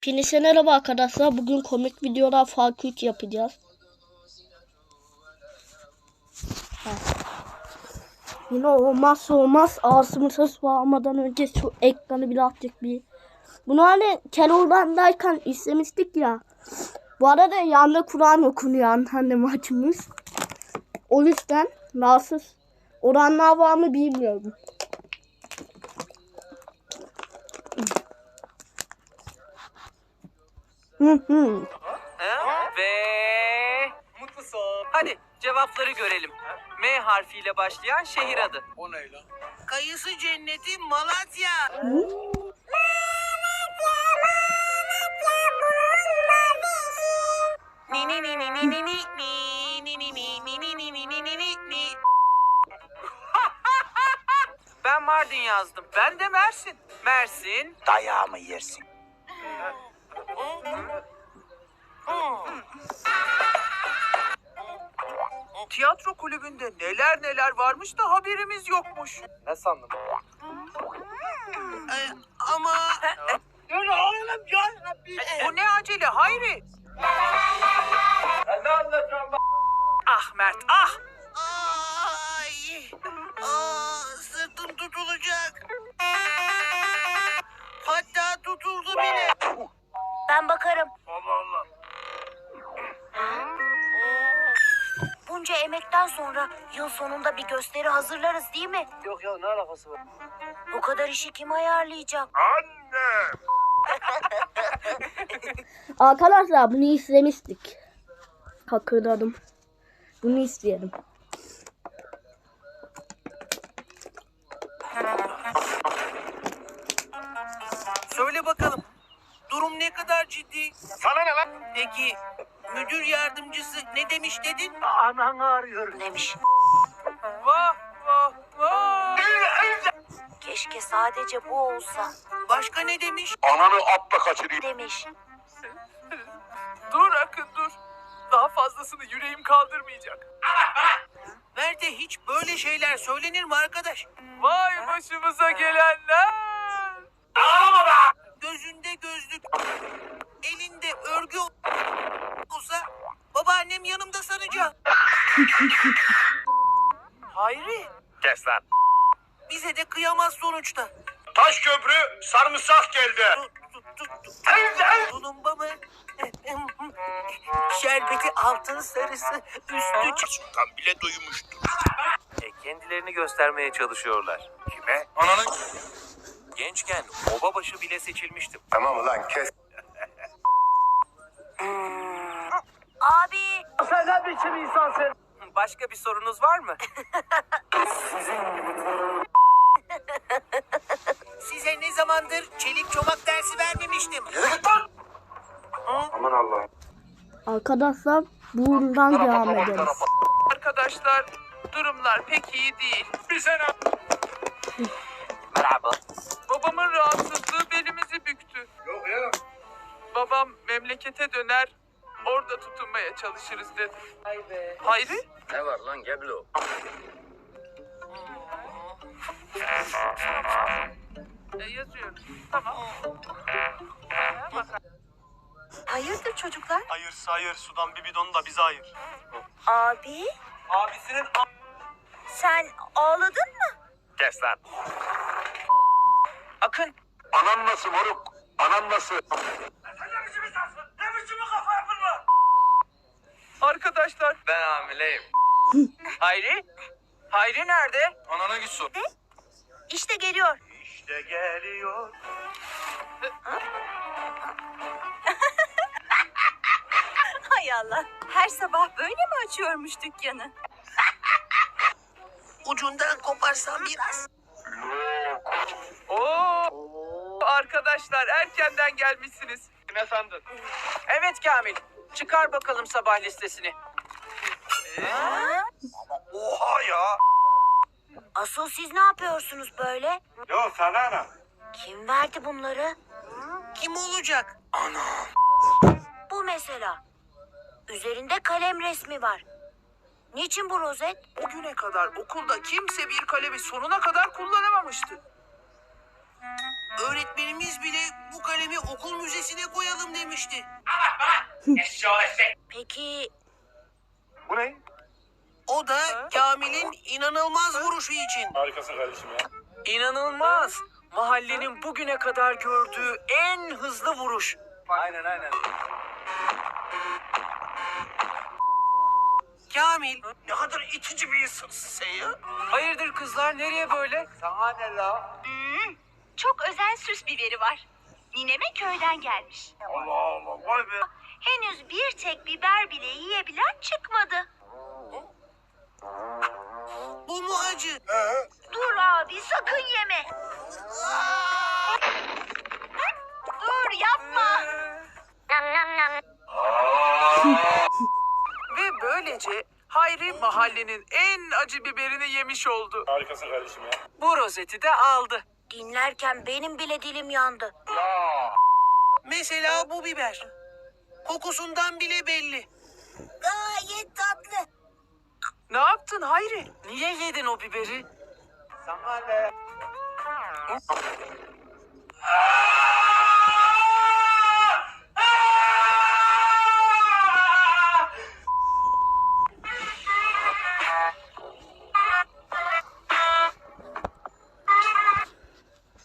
Pinise merhaba arkadaşlar. Bugün komik videolar farkı 3 yapacağız. Ha. Yine olmazsa olmaz ağzımı ses bağlamadan önce şu ekranı birazcık bir... Bunu hani Keloğlan'dayken izlemiştik ya. Bu arada yanında Kur'an okunuyor annem açmış. O yüzden rahatsız oranlar var mı bilmiyorum. Hı hı. Ha? Ve Mutlu son. hadi cevapları görelim. M harfiyle başlayan şehir adı. O ne lan? Kayısı cenneti Malatya. Ni ni ni ni ni ni ni ni ni ni ni ni ni ni ni ni ni ni ni. Ben Mardin yazdım. Ben de Mersin. Mersin. Dayağımı yersin. Tiyatro kulübünde neler neler varmış da haberimiz yokmuş. Ne sandın? Ee, ama... Yürü oğlum ya. Bu ne acele Hayri? ne anlatıyorsun? Ah Mert ah. Ay. Aa, Bunca emekten sonra yıl sonunda bir gösteri hazırlarız değil mi? Yok ya ne alakası var? Bu kadar işi kim ayarlayacak? Arkadaşlar bunu izlemiştik. Hatırladım. Bunu izleyelim. Söyle bakalım. Durum ne kadar ciddi? Sana ne lan? Peki müdür yardımcısı ne demiş dedin? Ananı arıyorum. Demiş. Vah vah vah. Keşke sadece bu olsa. Başka ne demiş? Ananı atla kaçırayım. Demiş. Dur Akın dur. Daha fazlasını yüreğim kaldırmayacak. Nerede hiç böyle şeyler söylenir mi arkadaş? Vay başımıza gelenler. Gözünde gözlük, elinde örgü olsa babaannem yanımda sanacak. Hayri. Kes lan. Bize de kıyamaz sonuçta. Taş köprü sarımsak geldi. Tulumba mı? Şerbeti altın sarısı, üstü Sultan bile duymuştur. E, kendilerini göstermeye çalışıyorlar. Kime? Ananı... Gençken oba başı bile seçilmiştim. Tamam ulan kes. Abi Sen ne biçim insansın? Başka bir sorunuz var mı? Size ne zamandır çelik çomak dersi vermemiştim. Aman Allah'ım. Arkadaşlar buradan devam ederiz. Arkadaşlar durumlar pek iyi değil. Bir sene. Merhaba. Babamın rahatsızlığı belimizi büktü. Yok ya. Babam memlekete döner orada tutunmaya çalışırız dedi. Hayri? Ne var lan Geblo? E, yazıyorum. Tamam. hayırdır çocuklar? Hayır hayır sudan bir bidonu da bize ayır. Abi Abisinin sen ağladın mı? Kes lan. Akın Anan nasıl moruk? Anan nasıl? arkadaşlar. Ben hamileyim. Hayri? Hayri nerede? Anana git sor. İşte geliyor. İşte geliyor. Hay Allah. Her sabah böyle mi açıyormuş dükkanı? Ucundan koparsam biraz. Oo. Arkadaşlar erkenden gelmişsiniz. Ne sandın? Evet Kamil. Çıkar bakalım sabah listesini. Oha ya. Asıl siz ne yapıyorsunuz böyle? Yok sana ne? Kim verdi bunları? Kim olacak? Bu mesela. Üzerinde kalem resmi var. Niçin bu rozet? Bugüne kadar okulda kimse bir kalemi sonuna kadar kullanamamıştı. Öğretmenimiz bile bu kalemi okul müzesine koyalım söylemişti. Peki Bu ne? O da Kamil'in inanılmaz vuruşu için. Harikasın kardeşim ya. İnanılmaz. Mahallenin bugüne kadar gördüğü en hızlı vuruş. Aynen aynen. Kamil Ne kadar itici bir insansın sen ya. Hayırdır kızlar nereye böyle? Sana ne la? Çok özel süs biberi var. Nineme köyden gelmiş. Allah Allah vay be. Henüz bir tek biber bile yiyebilen çıkmadı. bu mu acı? Dur abi sakın yeme. Dur yapma. Ve böylece Hayri mahallenin en acı biberini yemiş oldu. Harikasın kardeşim ya. Bu rozeti de aldı. dinlerken benim bile dilim yandı. Mesela bu biber. Kokusundan bile belli. Gayet tatlı. Ne yaptın Hayri? Niye yedin o biberi? Sana ne?